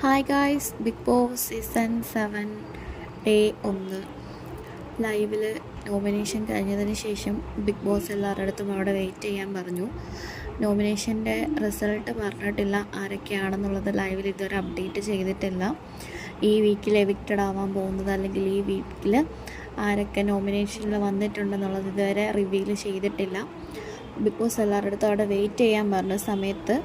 Hi guys Bigg Boss season seven day ഒന്ന്. ലൈവിൽ nomination കഴിഞ്ഞതിന് ശേഷം ബിഗ് ബോസ് എല്ലാവരുടെ അവിടെ വെയിറ്റ് ചെയ്യാൻ പറഞ്ഞു. നോമിനേഷന്റെ റിസൾട്ട് പറഞ്ഞിട്ടില്ല ആരൊക്കെയാണെന്നുള്ളത് ലൈവിൽ ഇതുവരെ അപ്ഡേറ്റ് ചെയ്തിട്ടില്ല. ഈ വീക്കിൽ എവിക്റ്റഡ് ആവാൻ പോകുന്നത് അല്ലെങ്കിൽ ഈ വീക്കിൽ ആരൊക്കെ നോമിനേഷനിൽ വന്നിട്ടുണ്ടെന്നുള്ളത് ഇതുവരെ റിവീൽ ചെയ്തിട്ടില്ല. ബിഗ് ബോസ് എല്ലാവരുടെ അവിടെ വെയിറ്റ് ചെയ്യാൻ പറഞ്ഞ സമയത്ത്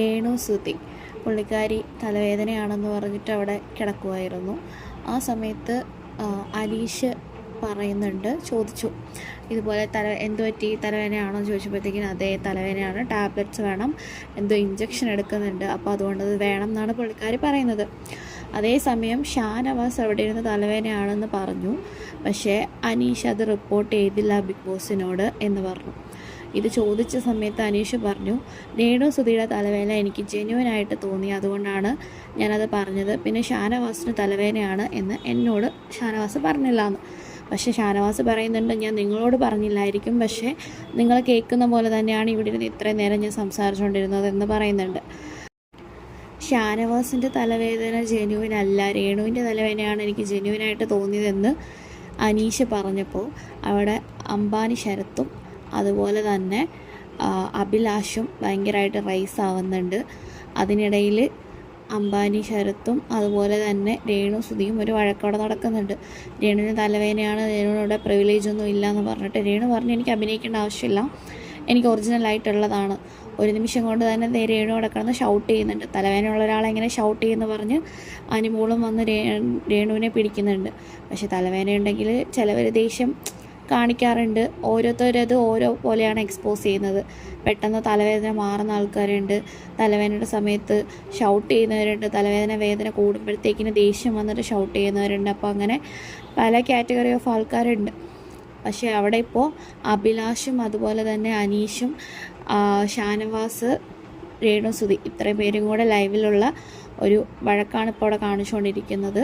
രേണു സുതി പുള്ളിക്കാരി തലവേദനയാണെന്ന് പറഞ്ഞിട്ട് അവിടെ കിടക്കുമായിരുന്നു ആ സമയത്ത് അലീഷ് പറയുന്നുണ്ട് ചോദിച്ചു ഇതുപോലെ തല എന്ത് പറ്റി? തലവേദനയാണോ? ചോദിച്ചപ്പോഴത്തേക്കിനും അതേ തലവേദനയാണ്. ടാബ്ലറ്റ്സ് വേണം. എന്തോ ഇഞ്ചക്ഷൻ എടുക്കുന്നുണ്ട്. അപ്പോൾ അതുകൊണ്ട് അത് വേണം എന്നാണ് പുള്ളിക്കാരി പറയുന്നത്. അതേസമയം ഷാനവാസ് അവിടെ ഇരുന്ന് തലവേദനയാണെന്ന് പറഞ്ഞു. പക്ഷേ അനീഷ് അത് റിപ്പോർട്ട് ചെയ്തില്ല ബിഗ് ബോസിനോട് എന്ന് പറഞ്ഞു. ഇത് ചോദിച്ച സമയത്ത് അനീഷ് പറഞ്ഞു നേണു സുധിയുടെ തലവേദന എനിക്ക് ജെന്യുവനായിട്ട് തോന്നി. അതുകൊണ്ടാണ് ഞാനത് പറഞ്ഞത്. പിന്നെ ഷാനവാസിന് തലവേദനയാണ് എന്ന് എന്നോട് ഷാനവാസ് പറഞ്ഞില്ല എന്ന് പക്ഷേ ഷാനവാസ് പറയുന്നുണ്ട് ഞാൻ നിങ്ങളോട് പറഞ്ഞില്ലായിരിക്കും. പക്ഷേ നിങ്ങൾ കേൾക്കുന്ന പോലെ തന്നെയാണ് ഇവിടെ ഇരുന്ന് ഇത്രയും നേരം ഞാൻ സംസാരിച്ചുകൊണ്ടിരുന്നത് എന്ന് പറയുന്നുണ്ട്. ഷാനവാസിന്റെ തലവേദന ജെന്യുവൻ അല്ല രേണുവിന്റെ തലവേദനയാണ് എനിക്ക് ജെന്യുവനായിട്ട് തോന്നിയതെന്ന് അനീഷ് പറഞ്ഞപ്പോൾ അവിടെ അംബാനി ശരത്തും അതുപോലെ തന്നെ അഭിലാഷും ഭയങ്കരമായിട്ട് റൈസ് ആവുന്നുണ്ട്. അതിനിടയിൽ അംബാനി ശരത്തും അതുപോലെ തന്നെ രേണു സുധിയും ഒരു വഴക്കോടെ നടക്കുന്നുണ്ട്. രേണുവിന് തലവേദനയാണ് രേണുവിനോട് പ്രിവിലേജ് ഒന്നും ഇല്ല എന്ന് പറഞ്ഞിട്ട് രേണു പറഞ്ഞു എനിക്ക് അഭിനയിക്കേണ്ട ആവശ്യമില്ല. എനിക്ക് ഒറിജിനലായിട്ടുള്ളതാണ് ഒരു നിമിഷം കൊണ്ട് തന്നെ രേണു കിടക്കണമെന്ന് ഷൗട്ട് ചെയ്യുന്നുണ്ട്. തലവേദനയുള്ള ഒരാളെ എങ്ങനെ ഷൗട്ട് ചെയ്യുന്നു പറഞ്ഞ് അനുമൂളം വന്ന് രേണുവിനെ പിടിക്കുന്നുണ്ട്. പക്ഷേ തലവേദന ഉണ്ടെങ്കിൽ ചിലവർ ദേഷ്യം കാണിക്കാറുണ്ട്. ഓരോരുത്തരത് ഓരോ പോലെയാണ് എക്സ്പോസ് ചെയ്യുന്നത്. പെട്ടെന്ന് തലവേദന മാറുന്ന ആൾക്കാരുണ്ട്. തലവേദനയുടെ സമയത്ത് ഷൗട്ട് ചെയ്യുന്നവരുണ്ട്. തലവേദന വേദന കൂടുമ്പോഴത്തേക്കിന് ദേഷ്യം വന്നിട്ട് ഷൗട്ട് ചെയ്യുന്നവരുണ്ട്. അപ്പോൾ അങ്ങനെ പല കാറ്റഗറി ഓഫ് ആൾക്കാരുണ്ട്. പക്ഷേ അവിടെ ഇപ്പോൾ അഭിലാഷും അതുപോലെ തന്നെ അനീഷും ഷാനവാസ് രേണു സുധി ഇത്രയും പേരും കൂടെ ലൈവിലുള്ള ഒരു വഴക്കാണ് ഇപ്പോൾ അവിടെ കാണിച്ചുകൊണ്ടിരിക്കുന്നത്.